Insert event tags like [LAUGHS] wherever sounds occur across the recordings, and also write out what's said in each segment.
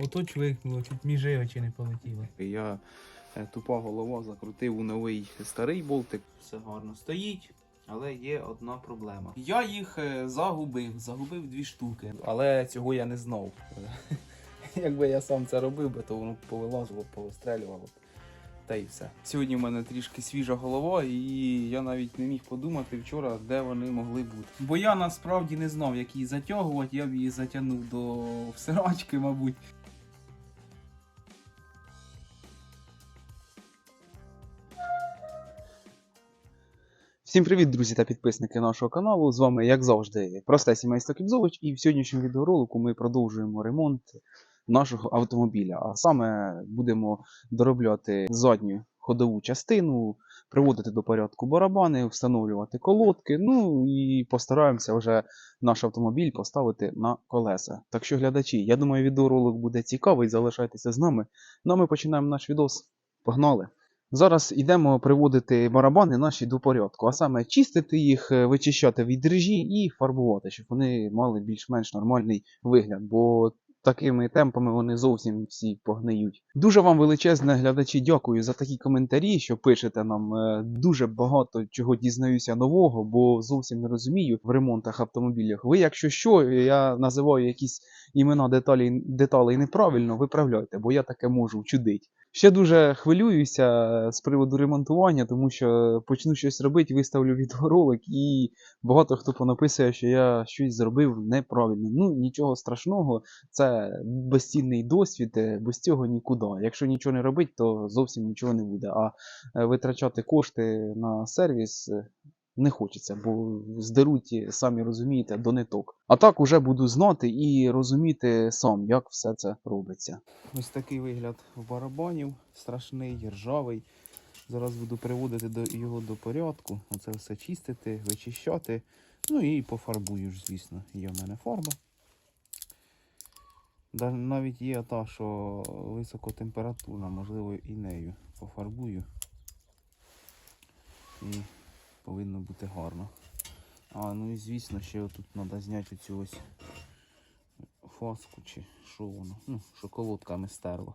Ото чвикнуло, чуть між очі не полетіло. Я е, тупа голова закрутив у новий старий болтик. Все гарно стоїть. Але є одна проблема. Я їх е, загубив, загубив дві штуки. Але цього я не знав. [LAUGHS] Якби я сам це робив, би, то воно повилазило, повистрелювало. Та й все. Сьогодні в мене трішки свіжа голова, і я навіть не міг подумати вчора, де вони могли бути. Бо я насправді не знав, як її затягувати, я б її затягнув до всирачки, мабуть. Всім привіт, друзі та підписники нашого каналу. З вами, як завжди, просте сімейство Кібзович, і в сьогоднішньому відеоролику ми продовжуємо ремонт нашого автомобіля. А саме будемо доробляти задню ходову частину, приводити до порядку барабани, встановлювати колодки. Ну і постараємося вже наш автомобіль поставити на колеса. Так що, глядачі, я думаю, відеоролик буде цікавий. Залишайтеся з нами. Ну а ми починаємо наш відос. Погнали! Зараз йдемо приводити барабани наші до порядку, а саме чистити їх, е, вичищати від дрижі і фарбувати, щоб вони мали більш-менш нормальний вигляд, бо такими темпами вони зовсім всі погниють. Дуже вам величезне глядачі, дякую за такі коментарі, що пишете нам. Е, Дуже багато чого дізнаюся нового, бо зовсім не розумію в ремонтах автомобілів. Ви, якщо що, я називаю якісь імена деталі, деталей неправильно, виправляйте, бо я таке можу вчудить. Ще дуже хвилююся е, з приводу ремонтування, тому що почну щось робити, виставлю [LAUGHS] відеоролик, і багато хто понаписує, що я щось зробив неправильно. Ну нічого страшного, це безцінний досвід, е, без цього нікуди. Якщо нічого не робити, то зовсім нічого не буде. А е, витрачати кошти на сервіс. Не хочеться, бо здеруть, е, самі розумієте, до ниток. А так уже буду знати і розуміти сам, як все це робиться. Ось такий вигляд барабанів, страшний, ржавий. Зараз буду приводити до його до порядку. Оце все чистити, вичищати. Ну і пофарбую ж, звісно. Є в мене фарба. Навіть є та, що високотемпературна, можливо, і нею пофарбую. І повинно бути гарно. А, ну і звісно, ще тут треба зняти оцю ось фаску чи що воно. Ну, що колодками стерло.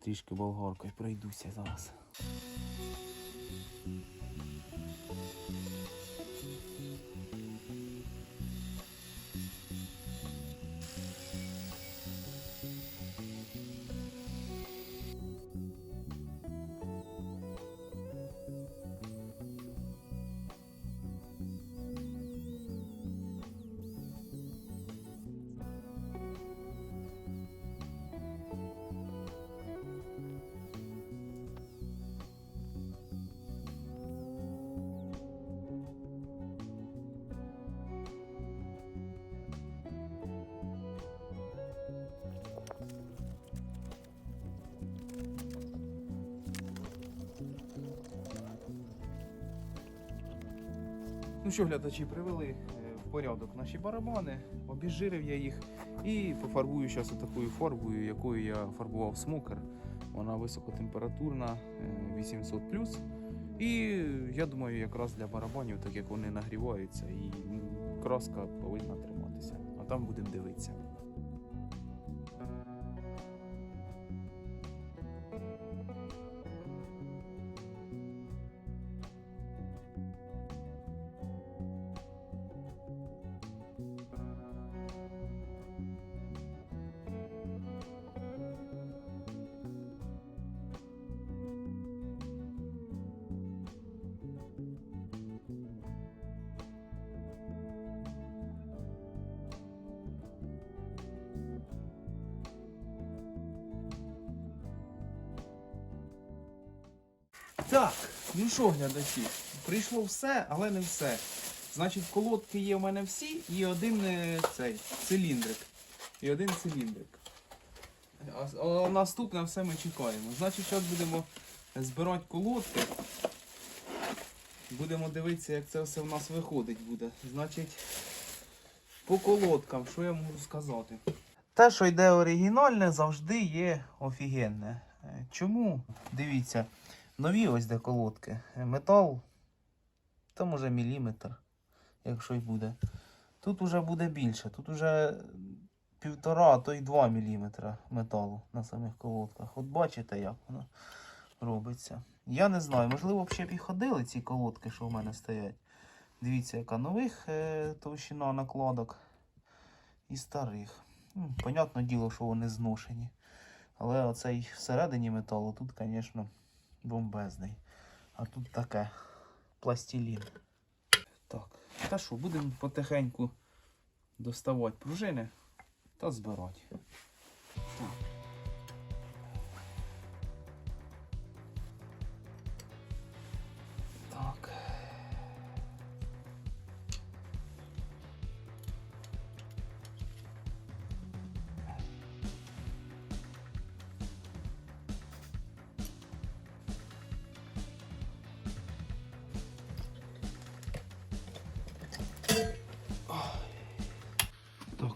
Трішки болгаркою пройдуся зараз. Ну що, глядачі, привели е, в порядок наші барабани, обіжирив я їх і пофарбую зараз такою фарбою, якою я фарбував смокер. Вона високотемпературна, е, 800 І я думаю, якраз для барабанів, так як вони нагріваються, і краска повинна триматися. А там будемо дивитися. Так, ну що, глядачі, прийшло все, але не все. Значить, колодки є в мене всі і один е, цей циліндрик. І один циліндрик. А, а наступне все ми чекаємо. Значить, зараз будемо збирати колодки. Будемо дивитися, як це все в нас виходить буде. Значить, по колодкам, що я можу сказати? Те, що йде оригінальне, завжди є офігенне. Е, Чому? Дивіться. Нові ось де колодки. Е, Метал, то може міліметр, якщо й буде. Тут уже буде більше. Тут уже півтора, а то й 2 мм металу на самих колодках. От бачите, як воно робиться. Я не знаю, можливо, б ще б і ходили ці колодки, що в мене стоять. Дивіться, яка нових е, товщина накладок і старих. Ну, понятне діло, що вони зношені. Але оцей всередині металу тут, звісно, бомбезний. А тут таке пластилін. Так, та що, будемо потихеньку доставати пружини та збирати. Так.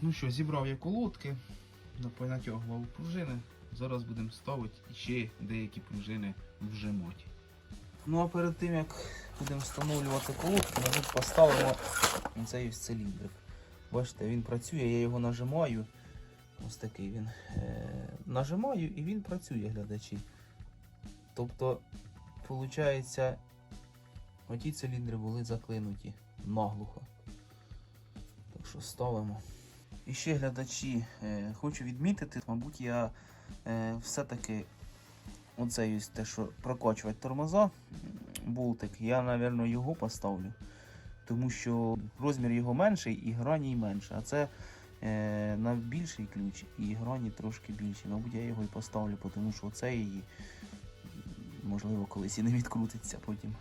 Ну що, зібрав я колодки, понатягував пружини. Зараз будемо ставити ще деякі пружини вжимати. Ну а перед тим як будемо встановлювати колодки, ми поставимо цей ось циліндрик. Бачите, він працює, я його нажимаю. Ось такий він. Е, нажимаю і він працює, глядачі. Тобто, виходить, оті циліндри були заклинуті наглухо. Так що ставимо. І ще глядачі, е, хочу відмітити, мабуть, я е, все-таки ось те, що прокачувати тормоза, болтик, я, напевно, його поставлю. Тому що розмір його менший і грані менше. А це е, на більший ключ і грані трошки більші. Мабуть, я його і поставлю, тому що оцей її, можливо, колись і не відкрутиться потім.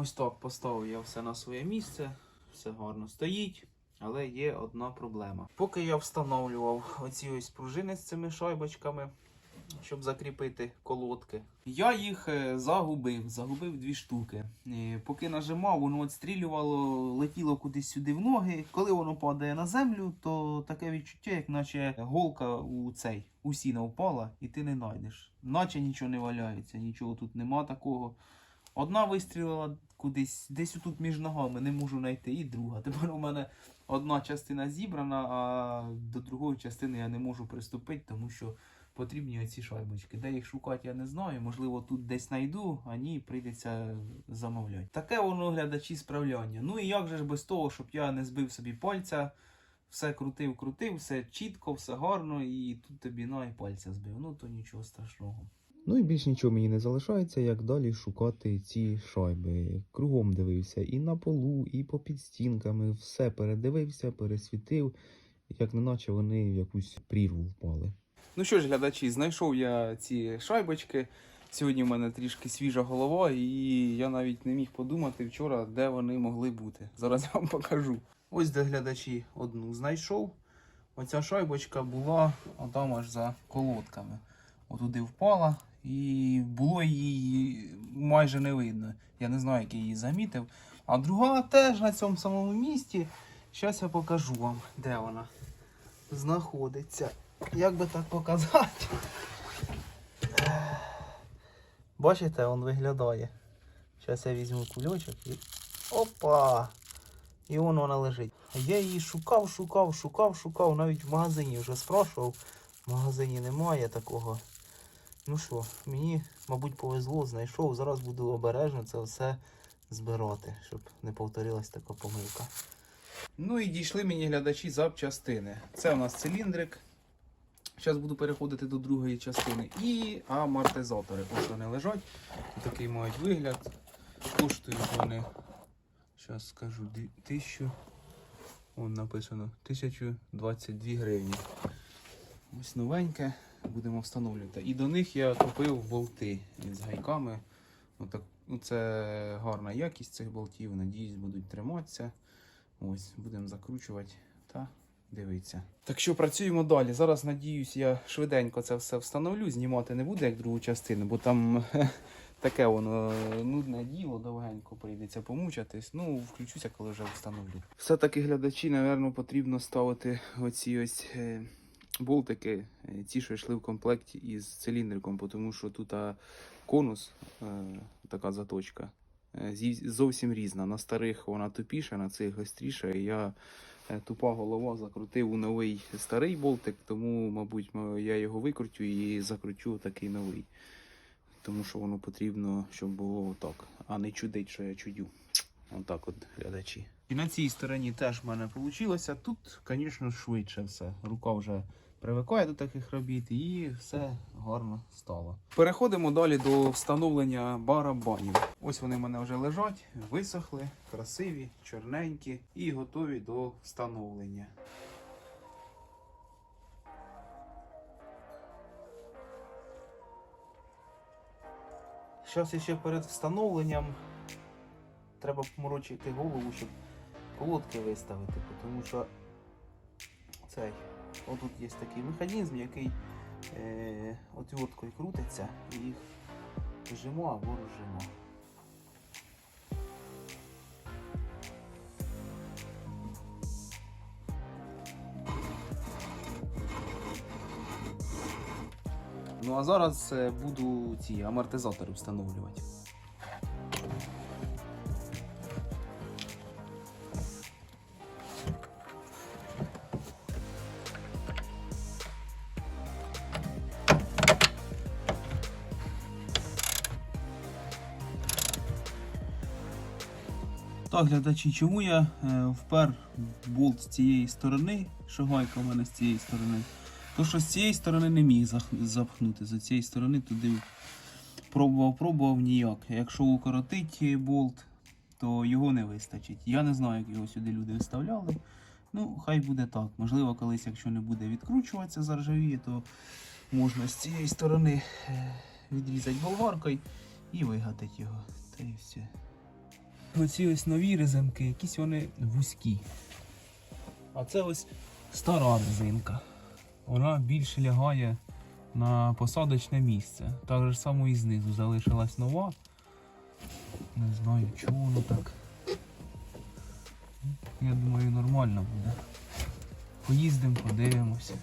Ось так поставив я все на своє місце, все гарно стоїть, але є одна проблема. Поки я встановлював оці ось пружини з цими шайбочками, щоб закріпити колодки, я їх е, загубив, загубив дві штуки. Е, Поки нажимав, воно відстрілювало, летіло кудись сюди в ноги. Коли воно падає на землю, то таке відчуття, як наче голка у цей у сіно впала, і ти не знайдеш. Наче нічого не валяється, нічого тут нема такого. Одна вистрілила кудись, десь отут між ногами, не можу знайти, і друга. [LAUGHS] Тепер у мене одна частина зібрана, а до другої частини я не можу приступити, тому що потрібні оці шайбочки. Де їх шукати, я не знаю. Можливо, тут десь знайду, а ні, прийдеться замовляти. Таке воно глядачі справляння. Ну і як же ж без того, щоб я не збив собі пальця. Все крутив, крутив, все чітко, все гарно, і тут тобі на і пальця збив. Ну то нічого страшного. Ну і більш нічого мені не залишається, як далі шукати ці шайби. Кругом дивився і на полу, і по під стінками. Все передивився, пересвітив, як неначе вони в якусь прірву впали. Ну що ж, глядачі, знайшов я ці шайбочки. Сьогодні в мене трішки свіжа голова, і я навіть не міг подумати вчора, де вони могли бути. Зараз я вам покажу. Ось де глядачі одну знайшов. Оця шайбочка була отам аж за колодками. Отуди впала, і було її майже не видно. Я не знаю, як я її замітив. А друга теж на цьому самому місці. Зараз я покажу вам, де вона знаходиться. Як би так показати? Бачите, він виглядає. Зараз я візьму кульочок і. Опа! І вон вона лежить. А я її шукав, шукав, шукав, шукав. Навіть в магазині вже спрашував. В магазині немає такого. Ну що, мені, мабуть, повезло, знайшов. Зараз буду обережно це все збирати, щоб не повторилась така помилка. Ну і дійшли мені глядачі запчастини. Це у нас циліндрик. Зараз буду переходити до другої частини. І амортизатори. Ось вони лежать. Такий мають вигляд. Коштують вони. Зараз скажу, тисячу. Вон написано 1022 гривні. Ось новеньке. Будемо встановлювати. І до них я купив болти з гайками. Отак, ну це гарна якість цих болтів. Надіюсь, будуть триматися. Ось, будемо закручувати та Дивіться. Так що працюємо далі. Зараз надіюсь, я швиденько це все встановлю. Знімати не буде як другу частину, бо там [LAUGHS] таке воно нудне діло, довгенько прийдеться помучатись. Ну, включуся, коли вже встановлю. Все-таки глядачі, напевно, потрібно ставити оці ось. Е, Болтики, е, ті, що йшли в комплекті із циліндриком, тому що тут конус, е, така заточка, е, зовсім різна. На старих вона тупіша, на цих гостріша. І я е, тупа голова закрутив у новий старий болтик, тому, мабуть, я його викрутю і закручу такий новий. Тому що воно потрібно, щоб було так, а не чудить, що я чудю. Отак от глядачі. І на цій стороні теж в мене вийшло. Тут, звісно, швидше все. Рука вже привикає до таких робіт і все гарно стало. Переходимо далі до встановлення барабанів. Ось вони в мене вже лежать, висохли, красиві, чорненькі і готові до встановлення. Зараз ще перед встановленням треба поморочити голову, щоб колодки виставити, тому що цей, отут є такий механізм, який е, отверткою крутиться і їх жимо або розжимо. Ну а зараз е, буду ці амортизатори встановлювати. Так, глядачі, чому я е, впер болт з цієї сторони, що гайка в мене з цієї сторони, то що з цієї сторони не міг запхнути, з цієї сторони туди пробував, пробував ніяк. Якщо укоротить болт, то його не вистачить. Я не знаю, як його сюди люди виставляли. Ну, хай буде так. Можливо, колись, якщо не буде відкручуватися заржавіє, то можна з цієї сторони е, відрізати болваркою і вигадати його. Та і все. Оці ось нові резинки, якісь вони вузькі. А це ось стара резинка. Вона більше лягає на посадочне місце. Так же само і знизу залишилась нова. Не знаю, чого воно так. Я думаю, нормально буде. Поїздимо, подивимося.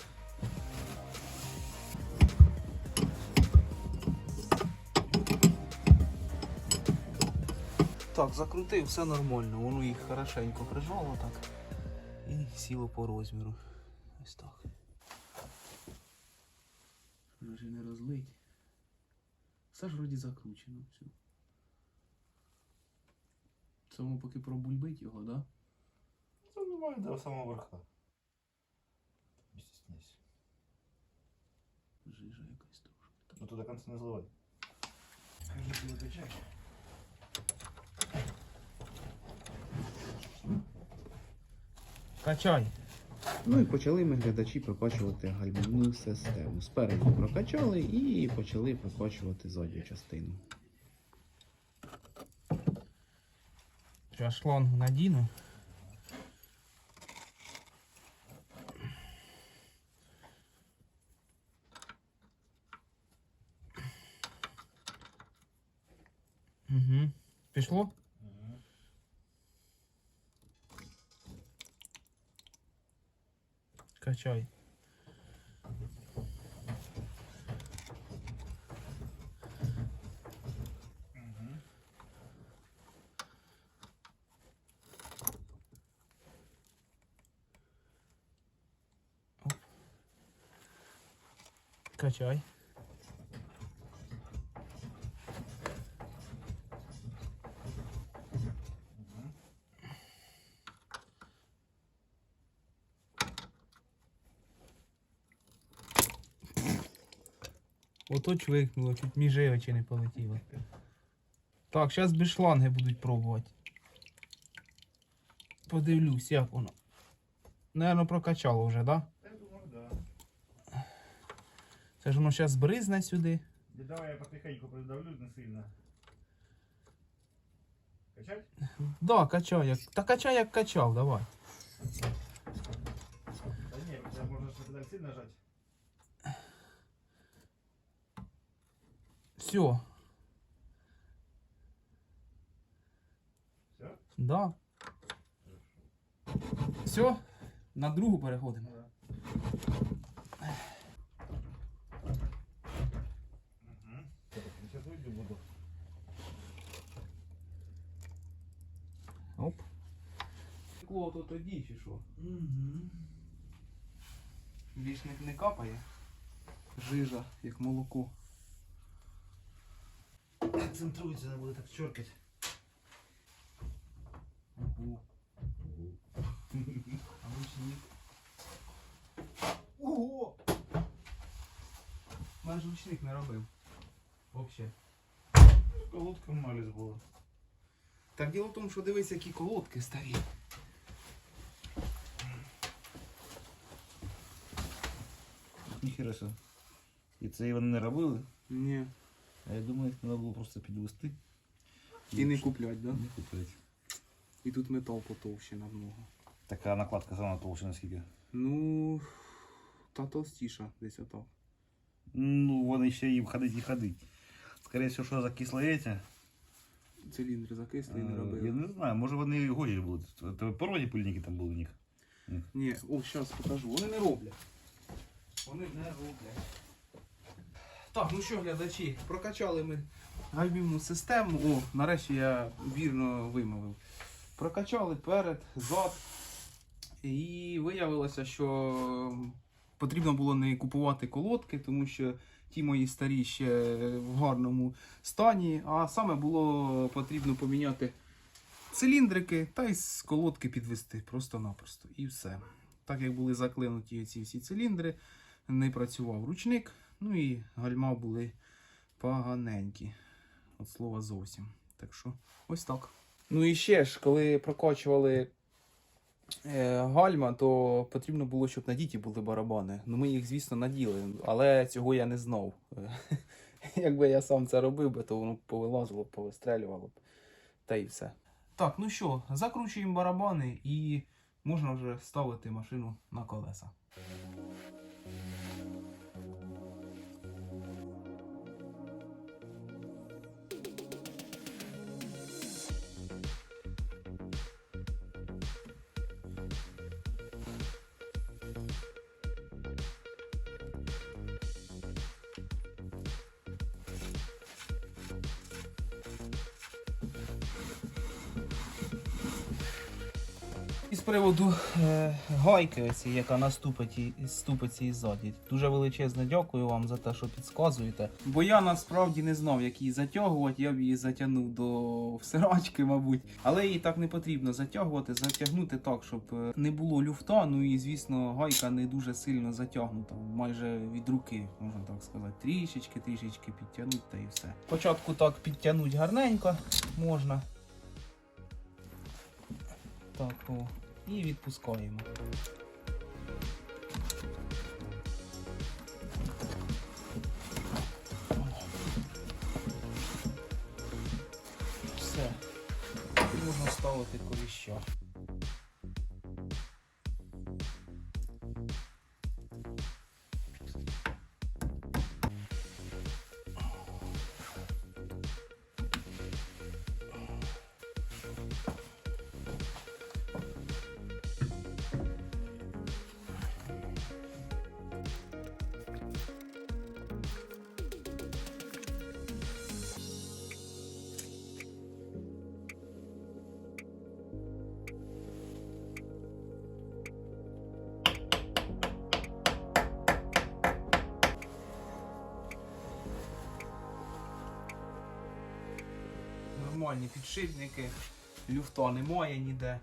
Так, закрутив, все нормально. Воно їх хорошенько прижало так. І сіло по розміру. Ось так. Може не розлить. Все ж вроді закручено. Все. Само поки пробульбить його, да? Це нормально до самого верха. Стесняйся. Жижа якась трошки. Ну то до конца не зливай. Скажи, ти Качай! Ну і почали ми глядачі прокачувати гальмівну систему. Спереду прокачали і почали прокачувати задню частину. Зараз шлангу надіну. Угу. Пішло? Качай. Оп. Качай. Ото чвикнуло, чуть між очі не полетіло. Так, зараз без шланги будуть пробувати. Подивлюсь, як воно. Наверно, прокачало вже, да? Я думаю, да. Це ж воно зараз бризне сюди. Да давай я потихоньку придавлю не сильно. Качать? Да, качай, як. Та качай, як качав, давай. Ні, можна ще педаль сильно нажати. Все. Все? Да. Все, на другу переходимо. Оп. Текло то тоді чи що? Угу. Більш не, не капає. Жижа, як молоко. Центрується, не буде так чоркати. Ого. А ручник. Ого! Мене ж ручник не робив. Вообще. Колодка малість була. Так діло в тому, що дивись, які колодки старі. Ніхера себе. І це вони не робили. Ні. А я думаю, їх треба було просто підвести. І не куплять, да? Не купляти. І тут метал потовще намного. Така накладка сама толща наскільки. Ну, та толстіша десь отак. Ну, вони ще і ходить і ходить. Скоріше всього, що закисло эти. Циліндри закисли і не Е, Я не знаю, може вони годі будуть. Це порвані пильники там були у них. Ні, о, зараз покажу. Вони не роблять. Вони не роблять. Так, ну що, глядачі, прокачали ми гальмівну систему. О, нарешті я вірно вимовив. Прокачали перед, зад. І виявилося, що потрібно було не купувати колодки, тому що ті мої старі ще в гарному стані. А саме було потрібно поміняти циліндрики та й з колодки підвести просто-напросто. І все. Так як були заклинуті ці всі циліндри, не працював ручник, ну і гальма були поганенькі. От слова зовсім. Так що, ось так. Ну і ще ж, коли прокачували е, гальма, то потрібно було, щоб на діті були барабани. Ну ми їх, звісно, наділи, але цього я не знав. [LAUGHS] Якби я сам це робив, би, то воно повилазило, повистрелювало б. Та й все. Так, ну що, закручуємо барабани і можна вже ставити машину на колеса. З е, гайки, оці, яка наступить і ступиться і ззаді. Дуже величезне дякую вам за те, що підказуєте. Бо я насправді не знав, як її затягувати. Я б її затягнув до всирачки, мабуть. Але її так не потрібно затягувати, затягнути так, щоб е, не було люфта. Ну і звісно, гайка не дуже сильно затягнута, майже від руки, можна так сказати. Трішечки, трішечки підтягнути та і все. Спочатку так підтягнути гарненько можна. Так, о. І відпускаємо. Все. Можна ставити коліща. Нормальні підшипники, люфта немає ніде.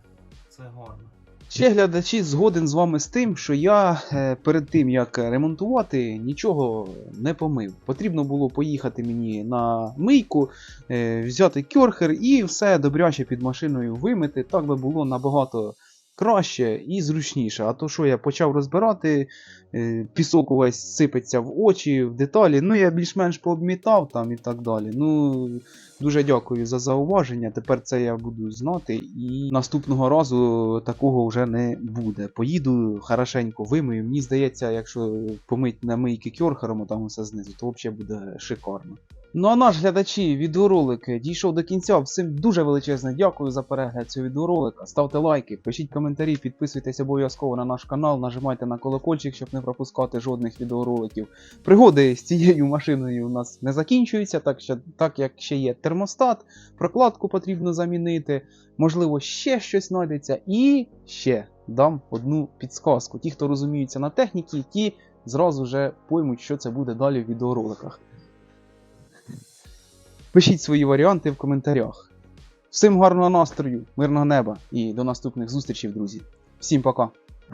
Це гарно. Ще глядачі згоден з вами з тим, що я е, перед тим як ремонтувати нічого не помив. Потрібно було поїхати мені на мийку, е, взяти кьорхер і все добряче під машиною вимити. Так би було набагато краще і зручніше. А то що я почав розбирати, е, пісок увесь сипеться в очі, в деталі. Ну, я більш-менш пообмітав там і так далі. Ну, дуже дякую за зауваження. Тепер це я буду знати, і наступного разу такого вже не буде. Поїду хорошенько вимию. Мені здається, якщо помить на мийки кьорхером, там усе знизу, то взагалі буде шикарно. Ну а наш глядачі, відеоролик дійшов до кінця. Всім дуже величезне дякую за перегляд цього відеоролика. Ставте лайки, пишіть коментарі, підписуйтесь обов'язково на наш канал, нажимайте на колокольчик, щоб не пропускати жодних відеороликів. Пригоди з цією машиною у нас не закінчуються, так, що, так як ще є термостат, прокладку потрібно замінити, можливо, ще щось знайдеться. І ще дам одну підсказку. Ті, хто розуміються на техніці, ті зразу вже поймуть, що це буде далі в відеороликах. Пишіть свої варіанти в коментарях. Всім гарного настрою, мирного неба і до наступних зустрічей, друзі. Всім пока!